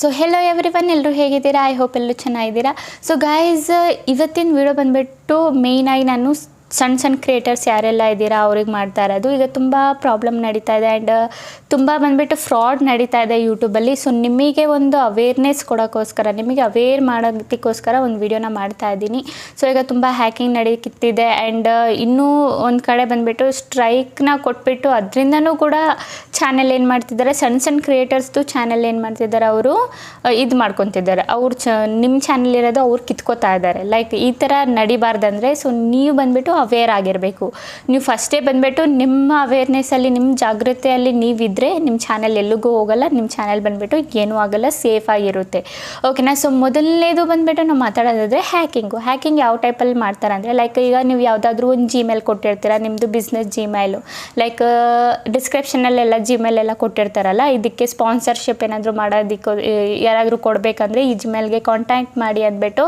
So hello every one ಎಲ್ಲರೂ ಹೇಗಿದ್ದೀರಾ? I hope ಎಲ್ಲರೂ ಚೆನ್ನಾಗಿದ್ದೀರಾ? ಸೊ ಗಾಯ್ಸ್ ಇವತ್ತಿನ ವಿಡಿಯೋ ಬಂದುಬಿಟ್ಟು ಮೇಯ್ನಾಗಿ ನಾನು ಸಣ್ಣ ಸಣ್ಣ ಕ್ರಿಯೇಟರ್ಸ್ ಯಾರೆಲ್ಲ ಇದ್ದೀರಾ, ಅವ್ರಿಗೆ ಮಾಡ್ತಾ ಇರೋದು. ಈಗ ತುಂಬ ಪ್ರಾಬ್ಲಮ್ ನಡೀತಾ ಇದೆ ಆ್ಯಂಡ್ ತುಂಬ ಬಂದುಬಿಟ್ಟು ಫ್ರಾಡ್ ನಡೀತಾ ಇದೆ ಯೂಟ್ಯೂಬಲ್ಲಿ ಸೊ ನಿಮಗೆ ಒಂದು ಅವೇರ್ನೆಸ್ ಕೊಡೋಕ್ಕೋಸ್ಕರ ನಿಮಗೆ ಅವೇರ್ ಮಾಡೋದಕ್ಕೋಸ್ಕರ ಒಂದು ವಿಡಿಯೋನ ಮಾಡ್ತಾ ಇದ್ದೀನಿ. ಸೊ ಈಗ ತುಂಬ ಹ್ಯಾಕಿಂಗ್ ನಡೀತಿದೆ ಆ್ಯಂಡ್ ಇನ್ನೂ ಒಂದು ಕಡೆ ಬಂದುಬಿಟ್ಟು ಸ್ಟ್ರೈಕ್ನ ಕೊಟ್ಬಿಟ್ಟು ಅದರಿಂದನೂ ಕೂಡ ಚಾನೆಲ್ ಏನು ಮಾಡ್ತಿದ್ದಾರೆ ಸಣ್ಣ ಸಣ್ಣ ಕ್ರಿಯೇಟರ್ಸ್ದು ಚಾನೆಲ್ ಏನು ಮಾಡ್ತಿದ್ದಾರೆ ಅವರು ಇದು ಮಾಡ್ಕೊತಿದ್ದಾರೆ. ಅವ್ರು ಚ ನಿಮ್ಮ ಚಾನೆಲ್ ಇರೋದು ಅವ್ರು ಕಿತ್ಕೋತಾ ಇದ್ದಾರೆ. ಲೈಕ್ ಈ ಥರ ನಡಿಬಾರ್ದಂದ್ರೆ ಸೊ ನೀವು ಬಂದುಬಿಟ್ಟು ಅವೇರ್ ಆಗಿರಬೇಕು. ನೀವು ಫಸ್ಟೇ ಬಂದುಬಿಟ್ಟು ನಿಮ್ಮ ಅವೇರ್ನೆಸ್ಸಲ್ಲಿ ನಿಮ್ಮ ಜಾಗೃತೆಯಲ್ಲಿ ನೀವಿದ್ದರೆ ನಿಮ್ಮ ಚಾನೆಲ್ ಎಲ್ಲಿಗೂ ಹೋಗಲ್ಲ, ನಿಮ್ಮ ಚಾನೆಲ್ ಬಂದುಬಿಟ್ಟು ಏನೂ ಆಗಲ್ಲ ಸೇಫ್ ಆಗಿರುತ್ತೆ. ಓಕೆನಾ ಸೊ ಮೊದಲನೇದು ಬಂದುಬಿಟ್ಟು ನಾವು ಮಾತಾಡೋದಾದರೆ ಹ್ಯಾಕಿಂಗು ಹ್ಯಾಕಿಂಗ್ ಯಾವ ಟೈಪಲ್ಲಿ ಮಾಡ್ತಾರೆ ಅಂದರೆ ಲೈಕ್ ಈಗ ನೀವು ಯಾವುದಾದ್ರೂ ಒಂದು ಜಿಮೇಲ್ ಕೊಟ್ಟಿರ್ತೀರ ನಿಮ್ಮದು ಬಿಸ್ನೆಸ್ ಜಿಮೇಲು ಲೈಕ್ ಡಿಸ್ಕ್ರಿಪ್ಷನಲ್ಲೆಲ್ಲ ಜಿಮೇಲ್ ಎಲ್ಲ ಕೊಟ್ಟಿರ್ತಾರಲ್ಲ, ಇದಕ್ಕೆ ಸ್ಪಾನ್ಸರ್ಶಿಪ್ ಏನಾದರೂ ಮಾಡೋದಕ್ಕೆ ಯಾರಾದರೂ ಕೊಡಬೇಕಂದ್ರೆ ಈ ಜಿಮೇಲ್ಗೆ ಕಾಂಟ್ಯಾಕ್ಟ್ ಮಾಡಿ ಅಂದ್ಬಿಟ್ಟು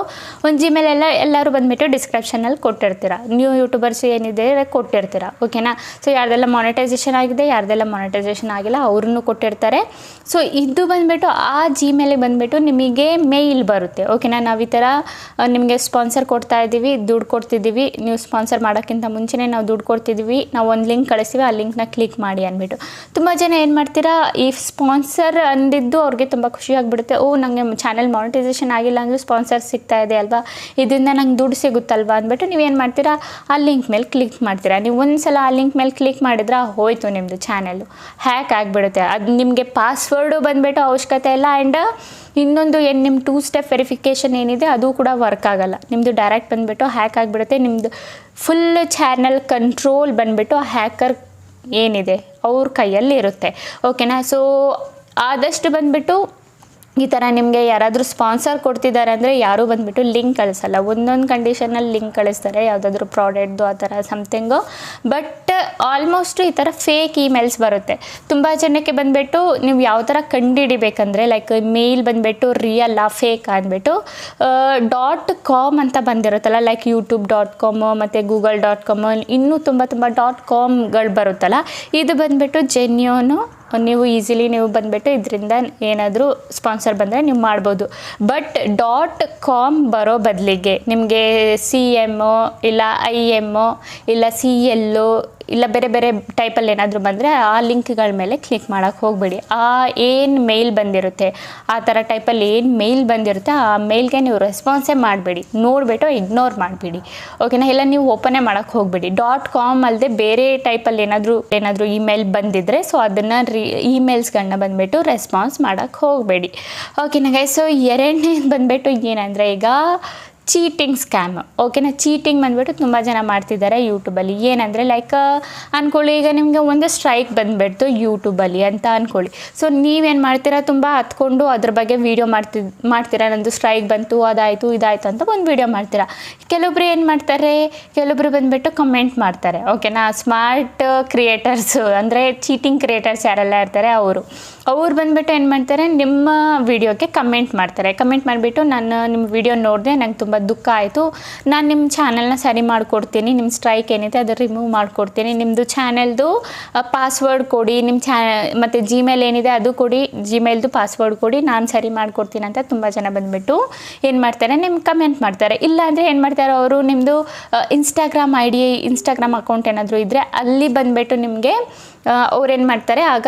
ಒಂದು ಜಿಮೇಲ್ ಎಲ್ಲ, ಎಲ್ಲರೂ ಬಂದುಬಿಟ್ಟು ಡಿಸ್ಕ್ರಿಪ್ಷನಲ್ಲಿ ಕೊಟ್ಟಿರ್ತೀರ. ನೀವು ಯೂಟ್ಯೂಬರ್ಸ್ ಏನಿದೆ ಕೊಟ್ಟಿರ್ತೀರ. ಓಕೆನಾ ಸೊ ಯಾರ್ದೆಲ್ಲ ಮಾನಿಟೈಸೇಷನ್ ಆಗಿದೆ, ಯಾರ್ದೆಲ್ಲ ಮಾನಿಟೈಸೇಷನ್ ಆಗಿಲ್ಲ, ಅವ್ರನ್ನೂ ಕೊಟ್ಟಿರ್ತಾರೆ. ಸೊ ಇದು ಬಂದುಬಿಟ್ಟು ಆ ಜಿಮೇಲಿಗೆ ಬಂದುಬಿಟ್ಟು ನಿಮಗೆ ಮೇಲ್ ಬರುತ್ತೆ. ಓಕೆನಾ ನಾವು ಈ ಥರ ನಿಮಗೆ ಸ್ಪಾನ್ಸರ್ ಕೊಡ್ತಾ ಇದ್ದೀವಿ, ದುಡ್ಡು ಕೊಡ್ತಿದ್ದೀವಿ. ನೀವು ಸ್ಪಾನ್ಸರ್ ಮಾಡೋಕ್ಕಿಂತ ಮುಂಚೆನೇ ನಾವು ದುಡ್ಡು ಕೊಡ್ತಿದ್ದೀವಿ. ನಾವು ಒಂದು ಲಿಂಕ್ ಕಳಿಸ್ತೀವಿ, ಆ ಲಿಂಕ್ನ ಕ್ಲಿಕ್ ಮಾಡಿ ಅಂದ್ಬಿಟ್ಟು. ತುಂಬ ಜನ ಏನು ಮಾಡ್ತೀರಾ, ಈ ಸ್ಪಾನ್ಸರ್ ಅಂದಿದ್ದು ಅವ್ರಿಗೆ ತುಂಬ ಖುಷಿಯಾಗಿಬಿಡುತ್ತೆ ಓ ನನಗೆ ಚಾನಲ್ ಮಾನಿಟೈಸೇಷನ್ ಆಗಿಲ್ಲ ಅಂದರೂ ಸ್ಪಾನ್ಸರ್ ಸಿಗ್ತಾ ಇದೆ ಅಲ್ವಾ? ಇದರಿಂದ ನಂಗೆ ದುಡ್ಡು ಸಿಗುತ್ತಲ್ವಾ ಅಂದ್ಬಿಟ್ಟು ನೀವೇನು ಮಾಡ್ತೀರಾ ಆ ಲಿಂಕ್ ಮೇಲೆ ಕ್ಲಿಕ್ ಮಾಡ್ತೀರಾ? ನೀವು ಒಂದು ಸಲ ಆ ಲಿಂಕ್ ಮೇಲೆ ಕ್ಲಿಕ್ ಮಾಡಿದ್ರೆ ಹೋಯ್ತು ನಿಮ್ಮದು ಚಾನೆಲ್ಲು ಹ್ಯಾಕ್ ಆಗಿಬಿಡುತ್ತೆ. ಅದು ನಿಮಗೆ ಪಾಸ್ವರ್ಡು ಬಂದುಬಿಟ್ಟು ಅವಶ್ಯಕತೆ ಇಲ್ಲ ಆ್ಯಂಡ್ ಇನ್ನೊಂದು ಏನು ನಿಮ್ಮ ಟೂ ಸ್ಟೆಪ್ ವೆರಿಫಿಕೇಷನ್ ಏನಿದೆ ಅದು ಕೂಡ ವರ್ಕ್ ಆಗಲ್ಲ. ನಿಮ್ಮದು ಡೈರೆಕ್ಟ್ ಬಂದುಬಿಟ್ಟು ಹ್ಯಾಕ್ ಆಗಿಬಿಡುತ್ತೆ. ನಿಮ್ಮದು ಫುಲ್ ಚಾನಲ್ ಕಂಟ್ರೋಲ್ ಬಂದುಬಿಟ್ಟು ಹ್ಯಾಕರ್ ಏನಿದೆ? ಅವ್ರ ಕೈಯಲ್ಲಿ ಇರುತ್ತೆ ಓಕೆನಾ ಸೊ ಆದಷ್ಟು ಬಂದುಬಿಟ್ಟು ಈ ಥರ ನಿಮಗೆ ಯಾರಾದರೂ ಸ್ಪಾನ್ಸರ್ ಕೊಡ್ತಿದ್ದಾರೆ ಅಂದರೆ ಯಾರೂ ಬಂದುಬಿಟ್ಟು ಲಿಂಕ್ ಕಳಿಸಲ್ಲ. ಒಂದೊಂದು ಕಂಡೀಷನಲ್ಲಿ ಲಿಂಕ್ ಕಳಿಸ್ತಾರೆ. ಯಾವುದಾದ್ರೂ ಪ್ರಾಡಕ್ಟ್ದು ಆ ಥರ ಸಮಥಿಂಗು ಬಟ್ ಆಲ್ಮೋಸ್ಟ್ ಈ ಥರ ಫೇಕ್ ಇಮೇಲ್ಸ್ ಬರುತ್ತೆ. ತುಂಬ ಜನಕ್ಕೆ ಬಂದುಬಿಟ್ಟು ನೀವು ಯಾವ ಥರ ಕಂಡುಹಿಡಿಬೇಕಂದ್ರೆ ಲೈಕ್ ಮೇಲ್ ಬಂದುಬಿಟ್ಟು ಆ ಫೇಕ್ ಅಂದ್ಬಿಟ್ಟು ಡಾಟ್ ಕಾಮ್ ಅಂತ ಬಂದಿರುತ್ತಲ್ಲ ಲೈಕ್ ಯೂಟ್ಯೂಬ್ ಡಾಟ್ ಕಾಮು ಮತ್ತು ಗೂಗಲ್ ಡಾಟ್ ಕಾಮು ಇನ್ನೂ ತುಂಬ ತುಂಬ ಡಾಟ್ ಕಾಮ್ಗಳು ಬರುತ್ತಲ್ಲ. ಇದು ಬಂದುಬಿಟ್ಟು ಜೆನ್ಯೂನು ನೀವು ಈಸಿಲಿ ನೀವು ಬಂದುಬಿಟ್ಟು ಇದರಿಂದ ಏನಾದರೂ ಸ್ಪಾನ್ಸರ್ ಬಂದರೆ ನೀವು ಮಾಡ್ಬೋದು. ಬಟ್ ಡಾಟ್ ಕಾಮ್ ಬರೋ ಬದಲಿಗೆ ನಿಮಗೆ ಸಿ ಎಮ್ಮು ಇಲ್ಲ ಐ ಎಮ್ಮು ಇಲ್ಲ ಸಿ ಎಲ್ಲು ಇಲ್ಲ ಬೇರೆ ಬೇರೆ ಟೈಪಲ್ಲಿ ಏನಾದರೂ ಬಂದರೆ ಆ ಲಿಂಕ್ಗಳ ಮೇಲೆ ಕ್ಲಿಕ್ ಮಾಡೋಕ್ಕೆ ಹೋಗಬೇಡಿ. ಆ ಏನು ಮೇಲ್ ಬಂದಿರುತ್ತೆ, ಆ ಥರ ಟೈಪಲ್ಲಿ ಏನು ಮೇಲ್ ಬಂದಿರುತ್ತೆ, ಆ ಮೇಲ್ಗೆ ನೀವು ರೆಸ್ಪಾನ್ಸೇ ಮಾಡಬೇಡಿ. ನೋಡಿಬಿಟ್ಟು ಇಗ್ನೋರ್ ಮಾಡಿಬಿಡಿ. ಓಕೆನಾ ಇಲ್ಲ, ನೀವು ಓಪನೇ ಮಾಡೋಕ್ಕೆ ಹೋಗಬೇಡಿ. ಡಾಟ್ ಕಾಮ್ ಅಲ್ಲದೆ ಬೇರೆ ಟೈಪಲ್ಲಿ ಏನಾದರೂ ಏನಾದರೂ ಇಮೇಲ್ ಬಂದಿದ್ದರೆ ಸೊ ಅದನ್ನು ರೀ ಇಮೇಲ್ಸ್ಗಳನ್ನ ಬಂದುಬಿಟ್ಟು ರೆಸ್ಪಾನ್ಸ್ ಮಾಡೋಕ್ಕೆ ಹೋಗಬೇಡಿ. ಓಕೆನಾ ಗೈಸ್ ಸೊ ಎರಡನೇ ಬಂದುಬಿಟ್ಟು ಏನಂದರೆ ಈಗ ಚೀಟಿಂಗ್ ಸ್ಕ್ಯಾಮ್. ಓಕೆನಾ ಚೀಟಿಂಗ್ ಬಂದುಬಿಟ್ಟು ತುಂಬ ಜನ ಮಾಡ್ತಿದ್ದಾರೆ ಯೂಟ್ಯೂಬಲ್ಲಿ ಏನಂದರೆ ಲೈಕ್ ಅಂದ್ಕೊಳ್ಳಿ ಈಗ ನಿಮಗೆ ಒಂದು ಸ್ಟ್ರೈಕ್ ಬಂದುಬಿಡ್ತು ಯೂಟ್ಯೂಬಲ್ಲಿ ಅಂತ ಅಂದ್ಕೊಳ್ಳಿ ಸೊ ನೀವೇನು ಮಾಡ್ತೀರಾ? ತುಂಬ ಹತ್ಕೊಂಡು ಅದ್ರ ಬಗ್ಗೆ ವೀಡಿಯೋ ಮಾಡ್ತಿ, ಮಾಡ್ತೀರಾ? ನಂದು ಸ್ಟ್ರೈಕ್ ಬಂತು, ಅದಾಯಿತು, ಇದಾಯಿತು ಅಂತ ಒಂದು ವೀಡಿಯೋ ಮಾಡ್ತೀರಾ? ಕೆಲವೊಬ್ರು ಏನು ಮಾಡ್ತಾರೆ? ಕೆಲವೊಬ್ರು ಬಂದುಬಿಟ್ಟು ಕಮೆಂಟ್ ಮಾಡ್ತಾರೆ. ಓಕೆನಾ ಸ್ಮಾರ್ಟ್ ಕ್ರಿಯೇಟರ್ಸು ಅಂದರೆ ಚೀಟಿಂಗ್ ಕ್ರಿಯೇಟರ್ಸ್ ಯಾರೆಲ್ಲ ಇರ್ತಾರೆ ಅವರು. ಅವ್ರು ಬಂದುಬಿಟ್ಟು ಏನು ಮಾಡ್ತಾರೆ? ನಿಮ್ಮ ವೀಡಿಯೋಗೆ ಕಮೆಂಟ್ ಮಾಡ್ತಾರೆ. ಕಮೆಂಟ್ ಮಾಡಿಬಿಟ್ಟು ನಾನು ನಿಮ್ಮ ವೀಡಿಯೋ ನೋಡಿದೆ ನಂಗೆ ತುಂಬ ದುಃಖ ಆಯಿತು. ನಾನು ನಿಮ್ಮ ಚಾನಲ್ನ ಸರಿ ಮಾಡಿಕೊಡ್ತೀನಿ. ನಿಮ್ಮ ಸ್ಟ್ರೈಕ್ ಏನಿದೆ ಅದು ರಿಮೂವ್ ಮಾಡಿಕೊಡ್ತೀನಿ. ನಿಮ್ಮದು ಚಾನಲ್ದು ಪಾಸ್ವರ್ಡ್ ಕೊಡಿ. ನಿಮ್ಮ ಚಾ ಮತ್ತು ಜಿಮೇಲ್ ಏನಿದೆ ಅದು ಕೊಡಿ. ಜಿಮೇಲ್ದು ಪಾಸ್ವರ್ಡ್ ಕೊಡಿ. ನಾನು ಸರಿ ಮಾಡಿಕೊಡ್ತೀನಿ ಅಂತ ತುಂಬ ಜನ ಬಂದುಬಿಟ್ಟು ಏನು ಮಾಡ್ತಾರೆ? ನಿಮ್ಮ ಕಮೆಂಟ್ ಮಾಡ್ತಾರೆ. ಇಲ್ಲ ಅಂದರೆ ಏನು ಮಾಡ್ತಾರೆ ಅವರು? ನಿಮ್ಮದು Instagram I D Instagram account ಏನಾದರೂ ಇದ್ದರೆ ಅಲ್ಲಿ ಬಂದುಬಿಟ್ಟು ನಿಮಗೆ ಅವ್ರು ಏನು ಮಾಡ್ತಾರೆ? ಆಗ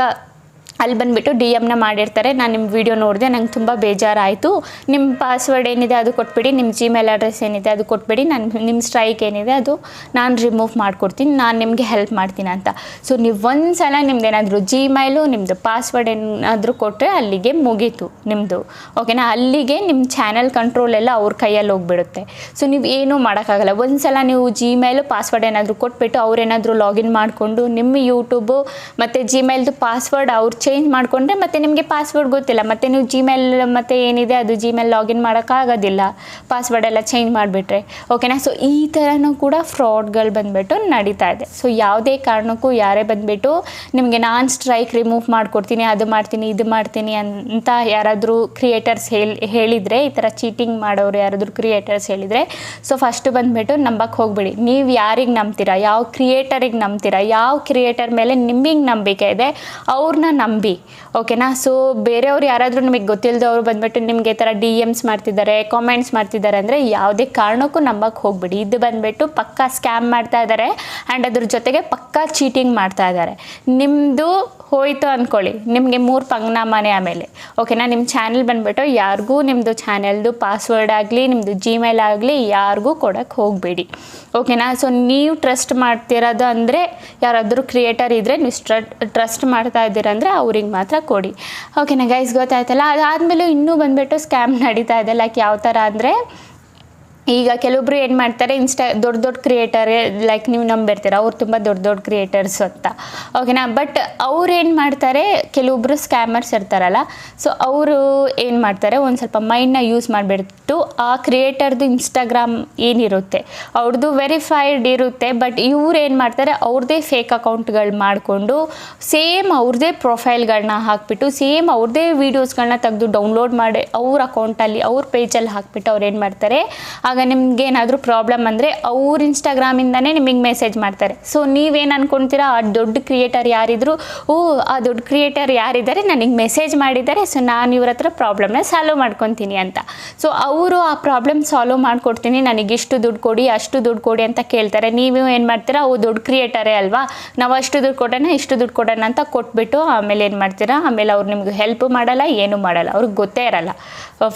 ಅಲ್ಲಿ ಬಂದುಬಿಟ್ಟು ಡಿ ಎಮ್ನ ಮಾಡಿರ್ತಾರೆ. ನಾನು ನಿಮ್ಮ ವಿಡಿಯೋ ನೋಡಿದೆ, ನಂಗೆ ತುಂಬ ಬೇಜಾರಾಯಿತು. ನಿಮ್ಮ ಪಾಸ್ವರ್ಡ್ ಏನಿದೆ ಅದು ಕೊಟ್ಬಿಡಿ ನಿಮ್ಮ ಜಿಮೇಲ್ ಅಡ್ರೆಸ್ ಏನಿದೆ ಅದು ಕೊಟ್ಬಿಡಿ, ನಾನು ನಿಮ್ಮ ಸ್ಟ್ರೈಕ್ ಏನಿದೆ ಅದು ನಾನು ರಿಮೂವ್ ಮಾಡಿಕೊಡ್ತೀನಿ, ನಾನು ನಿಮಗೆ ಹೆಲ್ಪ್ ಮಾಡ್ತೀನಿ ಅಂತ. ಸೊ ನೀವು ಒಂದು ಸಲ ನಿಮ್ದು ಏನಾದರೂ ಜಿಮೇಲು ನಿಮ್ಮದು ಪಾಸ್ವರ್ಡ್ ಏನಾದರೂ ಕೊಟ್ಟರೆ ಅಲ್ಲಿಗೆ ಮುಗೀತು ನಿಮ್ಮದು ಓಕೆನಾ ಅಲ್ಲಿಗೆ ನಿಮ್ಮ ಚಾನಲ್ ಕಂಟ್ರೋಲ್ ಎಲ್ಲ ಅವ್ರ ಕೈಯಲ್ಲಿ ಹೋಗಿಬಿಡುತ್ತೆ. ಸೊ ನೀವು ಏನೂ ಮಾಡೋಕ್ಕಾಗಲ್ಲ. ಒಂದು ಸಲ ನೀವು ಜಿಮೇಲು ಪಾಸ್ವರ್ಡ್ ಏನಾದರೂ ಕೊಟ್ಬಿಟ್ಟು ಅವ್ರೇನಾದರೂ ಲಾಗಿನ್ ಮಾಡಿಕೊಂಡು ನಿಮ್ಮ ಯೂಟ್ಯೂಬು ಮತ್ತು ಜಿಮೇಲ್ದು ಪಾಸ್ವರ್ಡ್ ಅವ್ರು ಚೇಂಜ್ ಮಾಡಿಕೊಂಡ್ರೆ ಮತ್ತೆ ನಿಮಗೆ ಪಾಸ್ವರ್ಡ್ ಗೊತ್ತಿಲ್ಲ. ಮತ್ತು ನೀವು ಜಿಮೇಲ್ ಮತ್ತೆ ಏನಿದೆ ಅದು ಜಿಮೇಲ್ ಲಾಗಿನ್ ಮಾಡೋಕ್ಕಾಗೋದಿಲ್ಲ. ಪಾಸ್ವರ್ಡ್ ಎಲ್ಲ ಚೇಂಜ್ ಮಾಡಿಬಿಟ್ರೆ. ಓಕೆನಾ ಸೊ ಈ ಥರನೂ ಕೂಡ ಫ್ರಾಡ್ಗಳು ಬಂದುಬಿಟ್ಟು ನಡೀತಾ ಇದೆ. ಸೊ ಯಾವುದೇ ಕಾರಣಕ್ಕೂ ಯಾರೇ ಬಂದುಬಿಟ್ಟು ನಿಮಗೆ ನಾನು ಸ್ಟ್ರೈಕ್ ರಿಮೂವ್ ಮಾಡಿಕೊಡ್ತೀನಿ, ಅದು ಮಾಡ್ತೀನಿ, ಇದು ಮಾಡ್ತೀನಿ ಅಂತ ಯಾರಾದರೂ ಕ್ರಿಯೇಟರ್ಸ್ ಹೇಳಿ, ಹೇಳಿದರೆ, ಈ ಥರ ಚೀಟಿಂಗ್ ಮಾಡೋರು ಯಾರಾದರೂ ಕ್ರಿಯೇಟರ್ಸ್ ಹೇಳಿದರೆ ಸೊ ಫಸ್ಟು ಬಂದುಬಿಟ್ಟು ನಂಬಕ್ಕೆ ಹೋಗ್ಬಿಡಿ. ನೀವು ಯಾರಿಗೆ ನಂಬ್ತೀರಾ? ಯಾವ ಕ್ರಿಯೇಟರಿಗೆ ನಂಬ್ತೀರಾ? ಯಾವ ಕ್ರಿಯೇಟರ್ ಮೇಲೆ ನಿಮಗೆ ನಂಬಿಕೆ ಇದೆ? ಅವ್ರನ್ನ ನಂಬಿ ನಂಬಿ ಓಕೆನಾ ಸೊ ಬೇರೆಯವ್ರು ಯಾರಾದರೂ ನಿಮಗೆ ಗೊತ್ತಿಲ್ಲದವ್ರು ಬಂದ್ಬಿಟ್ಟು ನಿಮಗೆ ಥರ ಡಿ ಎಮ್ಸ್ ಮಾಡ್ತಿದ್ದಾರೆ ಕಾಮೆಂಟ್ಸ್ ಮಾಡ್ತಿದ್ದಾರೆ ಅಂದರೆ ಯಾವುದೇ ಕಾರಣಕ್ಕೂ ನಂಬಕ್ಕೆ ಹೋಗ್ಬಿಡಿ. ಇದು ಬಂದ್ಬಿಟ್ಟು ಪಕ್ಕಾ ಸ್ಕ್ಯಾಮ್ ಮಾಡ್ತಾ ಇದ್ದಾರೆ ಆ್ಯಂಡ್ ಅದ್ರ ಜೊತೆಗೆ ಪಕ್ಕಾ ಚೀಟಿಂಗ್ ಮಾಡ್ತಾ ಇದ್ದಾರೆ ನಿಮ್ಮದು ಹೋಯಿತು ಅಂದ್ಕೊಳ್ಳಿ ನಿಮಗೆ ಮೂರು ಪಂಗ್ನಾಮಾನೆ ಆಮೇಲೆ. ಓಕೆನಾ ನಿಮ್ಮ ಚಾನೆಲ್ ಬಂದುಬಿಟ್ಟು ಯಾರಿಗೂ ನಿಮ್ಮದು ಚಾನೆಲ್ದು ಪಾಸ್ವರ್ಡ್ ಆಗಲಿ ನಿಮ್ಮದು ಜಿಮೇಲ್ ಆಗಲಿ ಯಾರಿಗೂ ಕೊಡೋಕ್ಕೆ ಹೋಗಬೇಡಿ. ಓಕೆನಾ ಸೊ ನೀವು ಟ್ರಸ್ಟ್ ಮಾಡ್ತಿರೋದು ಅಂದರೆ ಯಾರಾದರೂ ಕ್ರಿಯೇಟರ್ ಇದ್ದರೆ ನೀವು ಟ್ರಸ್ಟ್ ಮಾಡ್ತಾ ಇದ್ದೀರಾ ಅಂದರೆ ಅವ್ರಿಗೆ ಮಾತ್ರ ಕೊಡಿ. ಓಕೆನಾ ಗೈಸ್ ಗೊತ್ತಾಯ್ತಲ್ಲ? ಅದಾದಮೇಲೆ ಇನ್ನೂ ಬಂದುಬಿಟ್ಟು ಸ್ಕ್ಯಾಮ್ ನಡೀತಾ ಇದೆ. ಲೈಕ್ ಯಾವ ಥರ ಅಂದರೆ ಈಗ ಕೆಲವೊಬ್ರು ಏನು ಮಾಡ್ತಾರೆ ಇನ್ಸ್ಟಾ ದೊಡ್ಡ ದೊಡ್ಡ ಕ್ರಿಯೇಟರ್ ಲೈಕ್ ನೀವು ನಂಬಿರ್ತೀರ, ಅವ್ರು ತುಂಬ ದೊಡ್ಡ ದೊಡ್ಡ ಕ್ರಿಯೇಟರ್ಸ್ ಅಂತ. ಓಕೆನಾ ಬಟ್ ಅವ್ರು ಏನು ಮಾಡ್ತಾರೆ, ಕೆಲವೊಬ್ರು ಸ್ಕ್ಯಾಮರ್ಸ್ ಇರ್ತಾರಲ್ಲ ಸೊ ಅವರು ಏನು ಮಾಡ್ತಾರೆ, ಒಂದು ಸ್ವಲ್ಪ ಮೈಂಡ್ನ ಯೂಸ್ ಮಾಡಿಬಿಟ್ಟು ಆ ಕ್ರಿಯೇಟರ್ದು ಇನ್ಸ್ಟಾಗ್ರಾಮ್ ಏನಿರುತ್ತೆ ಅವ್ರದ್ದು ವೆರಿಫೈಡ್ ಇರುತ್ತೆ ಬಟ್ ಇವ್ರು ಏನು ಮಾಡ್ತಾರೆ ಅವ್ರದ್ದೇ ಫೇಕ್ ಅಕೌಂಟ್ಗಳು ಮಾಡಿಕೊಂಡು ಸೇಮ್ ಅವ್ರದ್ದೇ ಪ್ರೊಫೈಲ್ಗಳನ್ನ ಹಾಕಿಬಿಟ್ಟು ಸೇಮ್ ಅವ್ರದ್ದೇ ವೀಡಿಯೋಸ್ಗಳನ್ನ ತೆಗೆದು ಡೌನ್ಲೋಡ್ ಮಾಡಿ, ಅವ್ರ ಅಕೌಂಟಲ್ಲಿ ಅವ್ರ ಪೇಜಲ್ಲಿ ಹಾಕಿಬಿಟ್ಟು ಅವ್ರು ಏನು ಮಾಡ್ತಾರೆ ಆಗ ನಿಮ್ಗೆ ಏನಾದರೂ ಪ್ರಾಬ್ಲಮ್ ಅಂದರೆ ಅವ್ರ ಇನ್ಸ್ಟಾಗ್ರಾಮಿಂದನೇ ನಿಮಗೆ ಮೆಸೇಜ್ ಮಾಡ್ತಾರೆ. ಸೊ ನೀವೇನು ಅನ್ಕೊಂತೀರಾ, ಆ ದೊಡ್ಡ ಕ್ರಿಯೇಟರ್ ಯಾರಿದ್ರು, ಓ, ಆ ದೊಡ್ಡ ಕ್ರಿಯೇಟರ್ ಯಾರಿದ್ದಾರೆ, ನನಗೆ ಮೆಸೇಜ್ ಮಾಡಿದ್ದಾರೆ ಸೊ ನಾನು ಇವ್ರ ಹತ್ರ ಪ್ರಾಬ್ಲಮ್ನ ಸಾಲ್ವ್ ಮಾಡ್ಕೊತೀನಿ ಅಂತ. ಸೊ ಅವರು ಆ ಪ್ರಾಬ್ಲಮ್ ಸಾಲ್ವ್ ಮಾಡಿಕೊಡ್ತೀನಿ, ನನಗೆ ಇಷ್ಟು ದುಡ್ಡು ಕೊಡಿ, ಅಷ್ಟು ದುಡ್ಡು ಕೊಡಿ ಅಂತ ಕೇಳ್ತಾರೆ. ನೀವು ಏನು ಮಾಡ್ತೀರಾ ಅವು ದೊಡ್ಡ ಕ್ರಿಯೇಟರೇ ಅಲ್ವಾ? ನಾವು ಅಷ್ಟು ದುಡ್ಡು ಕೊಡೋಣ, ಇಷ್ಟು ದುಡ್ಡು ಕೊಡೋಣ ಅಂತ ಕೊಟ್ಬಿಟ್ಟು ಆಮೇಲೆ ಏನು ಮಾಡ್ತೀರಾ, ಆಮೇಲೆ ಅವ್ರು ನಿಮ್ಗೆ ಹೆಲ್ಪ್ ಮಾಡಲ್ಲ, ಏನು ಮಾಡಲ್ಲ. ಅವ್ರಿಗೆ ಗೊತ್ತೇ ಇರಲ್ಲ.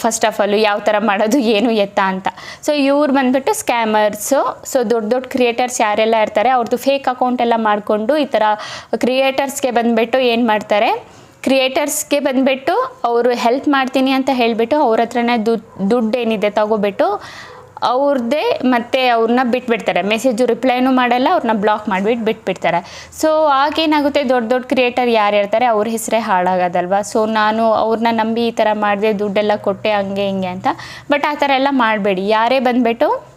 ಫಸ್ಟ್ ಆಫ್ ಆಲ್ ಯಾವ ಥರ ಮಾಡೋದು, ಏನು ಎತ್ತ ಅಂತ. ಸೊ ಇವ್ರು ಬಂದ್ಬಿಟ್ಟು ಸ್ಕ್ಯಾಮರ್ಸು ಸೊ ದೊಡ್ಡ ದೊಡ್ಡ ಕ್ರಿಯೇಟರ್ಸ್ ಯಾರೆಲ್ಲ ಇರ್ತಾರೆ ಅವ್ರದ್ದು ಫೇಕ್ ಅಕೌಂಟ್ ಎಲ್ಲ ಮಾಡಿಕೊಂಡು ಈ ಥರ ಕ್ರಿಯೇಟರ್ಸ್ಗೆ ಬಂದುಬಿಟ್ಟು ಏನು ಮಾಡ್ತಾರೆ? ಕ್ರಿಯೇಟರ್ಸ್ಗೆ ಬಂದುಬಿಟ್ಟು ಅವರು ಹೆಲ್ಪ್ ಮಾಡ್ತೀನಿ ಅಂತ ಹೇಳಿಬಿಟ್ಟು ಅವ್ರ ಹತ್ರನೇ ದುಡ್ಡು ದುಡ್ಡು ಏನಿದೆ ತಗೋಬಿಟ್ಟು ಅವ್ರದ್ದೇ ಮತ್ತೆ ಅವ್ರನ್ನ ಬಿಟ್ಬಿಡ್ತಾರೆ. ಮೆಸೇಜು ರಿಪ್ಲೈನೂ ಮಾಡಲ್ಲ ಅವ್ರನ್ನ ಬ್ಲಾಕ್ ಮಾಡಿಬಿಟ್ಟು ಬಿಟ್ಬಿಡ್ತಾರೆ. ಸೊ ಆಗೇನಾಗುತ್ತೆ? ದೊಡ್ಡ ದೊಡ್ಡ ಕ್ರಿಯೇಟರ್ ಯಾರು ಇರ್ತಾರೆ? ಅವ್ರ ಹೆಸರೇ ಹಾಳಾಗೋದಲ್ವಾ? ಸೊ ನಾನು ಅವ್ರನ್ನ ನಂಬಿ ಈ ಥರ ಮಾಡಿದೆ, ದುಡ್ಡೆಲ್ಲ ಕೊಟ್ಟೆ, ಹಂಗೆ, ಹಿಂಗೆ ಅಂತ. ಬಟ್ ಆ ಥರ ಎಲ್ಲ ಮಾಡಬೇಡಿ. ಯಾರೇ ಬಂದುಬಿಟ್ಟು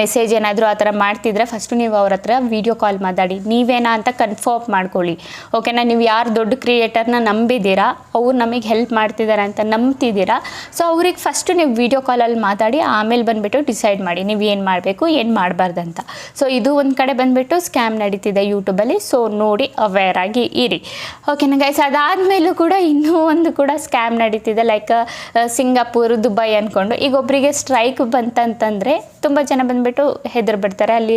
ಮೆಸೇಜ್ ಏನಾದರೂ ಆ ಥರ ಮಾಡ್ತಿದ್ರೆ ಫಸ್ಟು ನೀವು ಅವ್ರ ಹತ್ರ ವೀಡಿಯೋ ಕಾಲ್ ಮಾತಾಡಿ. ನೀವೇನಾ ಅಂತ ಕನ್ಫರ್ಮ್ ಮಾಡ್ಕೊಳ್ಳಿ. ಓಕೆನಾ ನೀವು ಯಾರು ದೊಡ್ಡ ಕ್ರಿಯೇಟರ್ನ ನಂಬಿದ್ದೀರಾ? ಅವ್ರು ನಮಗೆ ಹೆಲ್ಪ್ ಮಾಡ್ತಿದ್ದಾರೆ ಅಂತ ನಂಬ್ತಿದ್ದೀರಾ? ಸೊ ಅವ್ರಿಗೆ ಫಸ್ಟು ನೀವು ವೀಡಿಯೋ ಕಾಲಲ್ಲಿ ಮಾತಾಡಿ, ಆಮೇಲೆ ಬಂದುಬಿಟ್ಟು ಡಿಸೈಡ್ ಮಾಡಿ ನೀವು ಏನು ಮಾಡಬೇಕು, ಏನು ಮಾಡಬಾರ್ದಂತ ಸೊ ಇದು ಒಂದು ಕಡೆ ಬಂದುಬಿಟ್ಟು ಸ್ಕ್ಯಾಮ್ ನಡೀತಿದೆ ಯೂಟ್ಯೂಬಲ್ಲಿ ಸೊ ನೋಡಿ ಅವೇರ್ ಆಗಿ ಇರಿ. ಓಕೆನಾ ಗೈಸ್ ಅದಾದಮೇಲೂ ಕೂಡ ಇನ್ನೂ ಒಂದು ಕೂಡ ಸ್ಕ್ಯಾಮ್ ನಡೀತಿದೆ. ಲೈಕ್ ಸಿಂಗಾಪುರ್, ದುಬೈ ಅಂದ್ಕೊಂಡು ಈಗ ಒಬ್ಬರಿಗೆ ಸ್ಟ್ರೈಕ್ ಬಂತಂತಂದರೆ ತುಂಬ ಜನ ಬಂದುಬಿಟ್ಟು ಹೆದರ್ಬಿಡ್ತಾರೆ ಅಲ್ಲಿ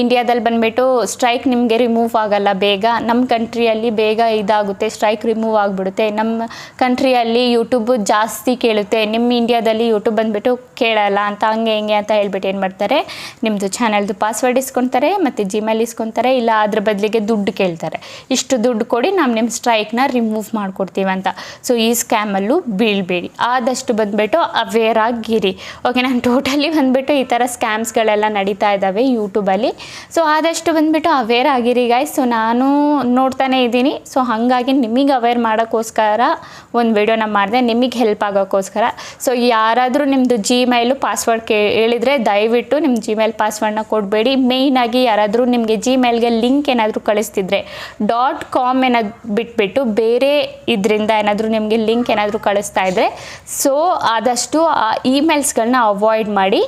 ಇಂಡಿಯಾದಲ್ಲಿ ಬಂದುಬಿಟ್ಟು ಸ್ಟ್ರೈಕ್ ನಿಮಗೆ ರಿಮೂವ್ ಆಗಲ್ಲ ಬೇಗ. ನಮ್ಮ ಕಂಟ್ರಿಯಲ್ಲಿ ಬೇಗ ಇದಾಗುತ್ತೆ ಸ್ಟ್ರೈಕ್ ರಿಮೂವ್ ಆಗಿಬಿಡುತ್ತೆ. ನಮ್ಮ ಕಂಟ್ರಿಯಲ್ಲಿ ಯೂಟ್ಯೂಬ್ ಜಾಸ್ತಿ ಕೇಳುತ್ತೆ. ನಿಮ್ಮ ಇಂಡಿಯಾದಲ್ಲಿ ಯೂಟ್ಯೂಬ್ ಬಂದುಬಿಟ್ಟು ಕೇಳಲ್ಲ ಅಂತ, ಹಂಗೆ ಹಿಂಗೆ ಅಂತ ಹೇಳ್ಬಿಟ್ಟು ಏನು ಮಾಡ್ತಾರೆ ನಿಮ್ಮದು ಚಾನಲ್ದು ಪಾಸ್ವರ್ಡ್ ಇಸ್ಕೊತಾರೆ ಮತ್ತು ಜಿಮೇಲ್ ಇಸ್ಕೊತಾರೆ, ಇಲ್ಲ ಅದ್ರ ಬದಲಿಗೆ ದುಡ್ಡು ಕೇಳ್ತಾರೆ. ಇಷ್ಟು ದುಡ್ಡು ಕೊಡಿ ನಾವು ನಿಮ್ಮ ಸ್ಟ್ರೈಕ್ನ ರಿಮೂವ್ ಮಾಡಿಕೊಡ್ತೀವಿ ಅಂತ. ಸೊ ಈ ಸ್ಕ್ಯಾಮಲ್ಲೂ ಬೀಳ್ಬೇಡಿ. ಆದಷ್ಟು ಬಂದುಬಿಟ್ಟು ಅವೇರ್ ಆಗಿರಿ ಓಕೆ ನಾನು ಟೋಟಲಿ ಬಂದುಬಿಟ್ಟು ಈ ಥರ ಸ್ಕ್ಯಾಮ್ಸ್ಗಳೆಲ್ಲ ನಡೀತಾ ಇದ್ದಾವೆ ಯೂಟ್ಯೂಬಲ್ಲಿ ಸೊ ಆದಷ್ಟು ಬಂದುಬಿಟ್ಟು ಅವೇರ್ ಆಗಿರಿ ಗಾಯ್ಸ್ ಸೊ ನಾನು ನೋಡ್ತಾನೆ ಇದ್ದೀನಿ. ಸೊ ಹಾಗಾಗಿ ನಿಮಗೆ ಅವೇರ್ ಮಾಡೋಕ್ಕೋಸ್ಕರ ಒಂದು ವಿಡಿಯೋನ ಮಾಡಿದೆ. ನಿಮಗೆ ಹೆಲ್ಪ್ ಆಗೋಕ್ಕೋಸ್ಕರ. ಸೊ ಯಾರಾದರೂ ನಿಮ್ಮದು ಜಿಮೇಲು ಪಾಸ್ವರ್ಡ್ ಕೇ ಹೇಳಿದರೆ ದಯವಿಟ್ಟು ನಿಮ್ಮ ಜಿಮೇಲ್ ಪಾಸ್ವರ್ಡ್ನ ಕೊಡಬೇಡಿ. ಮೇಯ್ನಾಗಿ ಯಾರಾದರೂ ನಿಮಗೆ ಜಿಮೇಲ್ಗೆ ಲಿಂಕ್ ಏನಾದರೂ ಕಳಿಸ್ತಿದ್ರೆ ಡಾಟ್ ಕಾಮ್ ಏನಾದ್ರು ಬಿಟ್ಬಿಟ್ಟು ಬೇರೆ ಇದರಿಂದ ಏನಾದರೂ ನಿಮಗೆ ಲಿಂಕ್ ಏನಾದರೂ ಕಳಿಸ್ತಾ ಇದ್ದರೆ ಸೊ ಆದಷ್ಟು ಆ ಇಮೇಲ್ಸ್ಗಳನ್ನ ಅವಾಯ್ಡ್ ಮಾಡಿ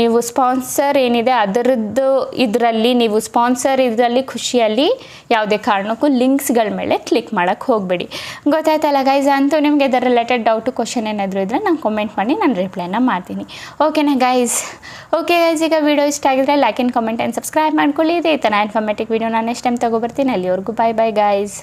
ನೀವು ಸ್ಪಾನ್ಸರ್ ಏನಿದೆ ಅದರದ್ದು ಇದರಲ್ಲಿ ನೀವು ಸ್ಪಾನ್ಸರ್ ಇದರಲ್ಲಿ ಖುಷಿಯಲ್ಲಿ ಯಾವುದೇ ಕಾರಣಕ್ಕೂ ಲಿಂಕ್ಸ್ಗಳ ಮೇಲೆ ಕ್ಲಿಕ್ ಮಾಡೋಕ್ಕೆ ಹೋಗಬೇಡಿ. ಗೊತ್ತಾಯ್ತಲ್ಲ ಗೈಸ್ ಅಂತೂ ನಿಮಗೆ ಇದರ ರಿಲೇಟೆಡ್ ಡೌಟು ಕ್ವಶನ್ ಏನಾದರೂ ಇದ್ದರೆ ನಾನು ಕಮೆಂಟ್ ಮಾಡಿ ನಾನು ರಿಪ್ಲೈನ ಮಾಡ್ತೀನಿ. ಓಕೆನಾ ಗೈಸ್ ಓಕೆ ಗೈಸ್ ಈಗ ವಿಡಿಯೋ ಇಷ್ಟ ಆಗಿದ್ರೆ like and comment and subscribe ಮಾಡ್ಕೊಳ್ಳಿ. ಇದೆ ಥರ ಇನ್ಫಾರ್ಮೇಟಿವ್ ವೀಡಿಯೋ ನಾನು ನೆಕ್ಸ್ಟ್ ಟೈಮ್ ತೊಗೊಬರ್ತೀನಿ. ಅಲ್ಲಿವರೆಗೂ ಬಾಯ್ ಬಾಯ್ ಗೈಸ್